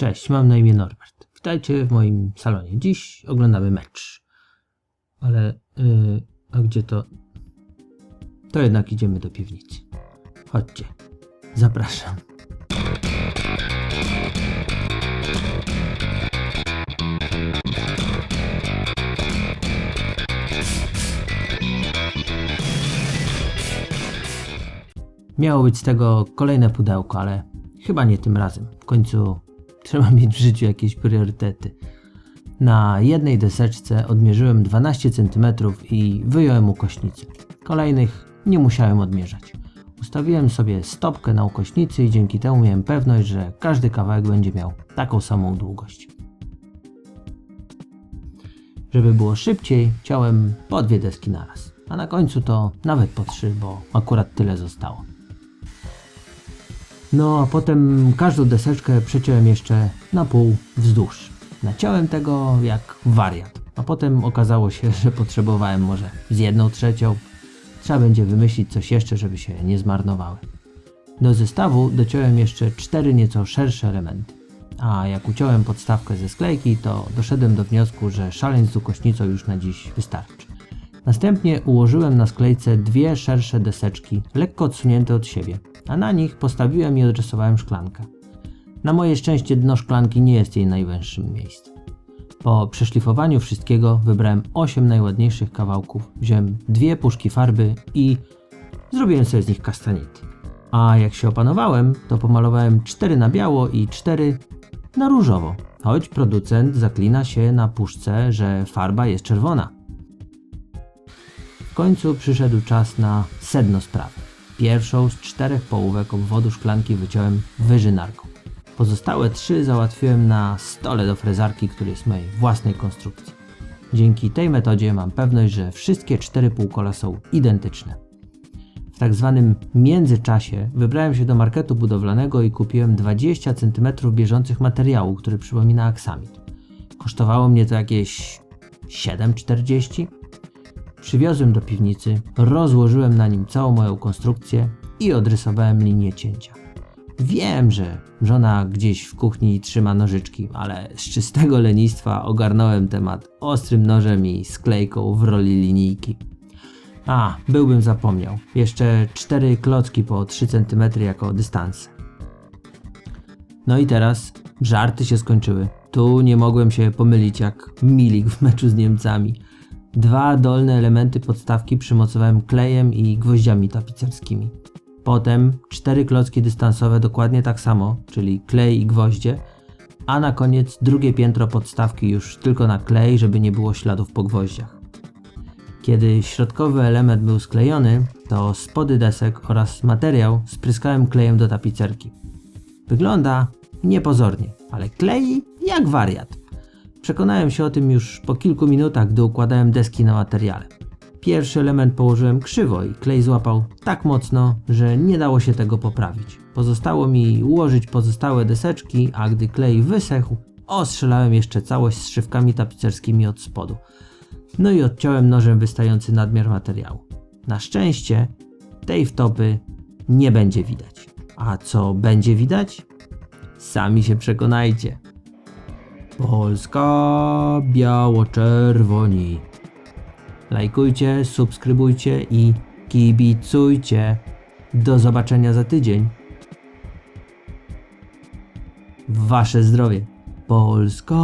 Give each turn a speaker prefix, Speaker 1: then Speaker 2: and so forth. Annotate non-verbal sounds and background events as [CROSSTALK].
Speaker 1: Cześć, mam na imię Norbert. Witajcie w moim salonie. Dziś oglądamy mecz. Ale, yy, a gdzie to? To jednak idziemy do piwnicy. Chodźcie. Zapraszam. Miało być z tego kolejne pudełko, ale chyba nie tym razem. W końcu trzeba mieć w życiu jakieś priorytety. Na jednej deseczce odmierzyłem 12 cm i wyjąłem ukośnicę. Kolejnych nie musiałem odmierzać. Ustawiłem sobie stopkę na ukośnicy i dzięki temu miałem pewność, że każdy kawałek będzie miał taką samą długość. Żeby było szybciej, ciąłem po dwie deski naraz, a na końcu to nawet po trzy, bo akurat tyle zostało. No a potem każdą deseczkę przeciąłem jeszcze na pół wzdłuż. Naciąłem tego jak wariat, a potem okazało się, [LAUGHS] że potrzebowałem może z jedną trzecią. Trzeba będzie wymyślić coś jeszcze, żeby się nie zmarnowały. Do zestawu dociąłem jeszcze cztery nieco szersze elementy. A jak uciąłem podstawkę ze sklejki, to doszedłem do wniosku, że szaleń z ukośnicą już na dziś wystarczy. Następnie ułożyłem na sklejce dwie szersze deseczki, lekko odsunięte od siebie, a na nich postawiłem i odrysowałem szklankę. Na moje szczęście dno szklanki nie jest jej najwęższym miejscem. Po przeszlifowaniu wszystkiego wybrałem 8 najładniejszych kawałków, wziąłem dwie puszki farby i zrobiłem sobie z nich kastaniety. A jak się opanowałem, to pomalowałem 4 na biało i 4 na różowo, choć producent zaklina się na puszce, że farba jest czerwona. W końcu przyszedł czas na sedno sprawy. Pierwszą z czterech połówek obwodu szklanki wyciąłem wyżynarką. Pozostałe trzy załatwiłem na stole do frezarki, który jest mojej własnej konstrukcji. Dzięki tej metodzie mam pewność, że wszystkie cztery półkola są identyczne. W tak zwanym międzyczasie wybrałem się do marketu budowlanego i kupiłem 20 cm bieżących materiału, który przypomina aksamit. Kosztowało mnie to jakieś 7,40 Przywiozłem do piwnicy, rozłożyłem na nim całą moją konstrukcję i odrysowałem linię cięcia. Wiem, że żona gdzieś w kuchni trzyma nożyczki, ale z czystego lenistwa ogarnąłem temat ostrym nożem i sklejką w roli linijki. A, byłbym zapomniał. Jeszcze cztery klocki po 3 cm jako dystans. No i teraz żarty się skończyły. Tu nie mogłem się pomylić jak Milik w meczu z Niemcami. Dwa dolne elementy podstawki przymocowałem klejem i gwoździami tapicerskimi. Potem cztery klocki dystansowe dokładnie tak samo, czyli klej i gwoździe, a na koniec drugie piętro podstawki już tylko na klej, żeby nie było śladów po gwoździach. Kiedy środkowy element był sklejony, to spody desek oraz materiał spryskałem klejem do tapicerki. Wygląda niepozornie, ale klei jak wariat. Przekonałem się o tym już po kilku minutach, gdy układałem deski na materiale. Pierwszy element położyłem krzywo i klej złapał tak mocno, że nie dało się tego poprawić. Pozostało mi ułożyć pozostałe deseczki, a gdy klej wysechł, ostrzelałem jeszcze całość z szywkami tapicerskimi od spodu. No i odciąłem nożem wystający nadmiar materiału. Na szczęście tej wtopy nie będzie widać. A co będzie widać? Sami się przekonajcie. Polska biało-czerwoni. Lajkujcie, subskrybujcie i kibicujcie. Do zobaczenia za tydzień. Wasze zdrowie. Polska.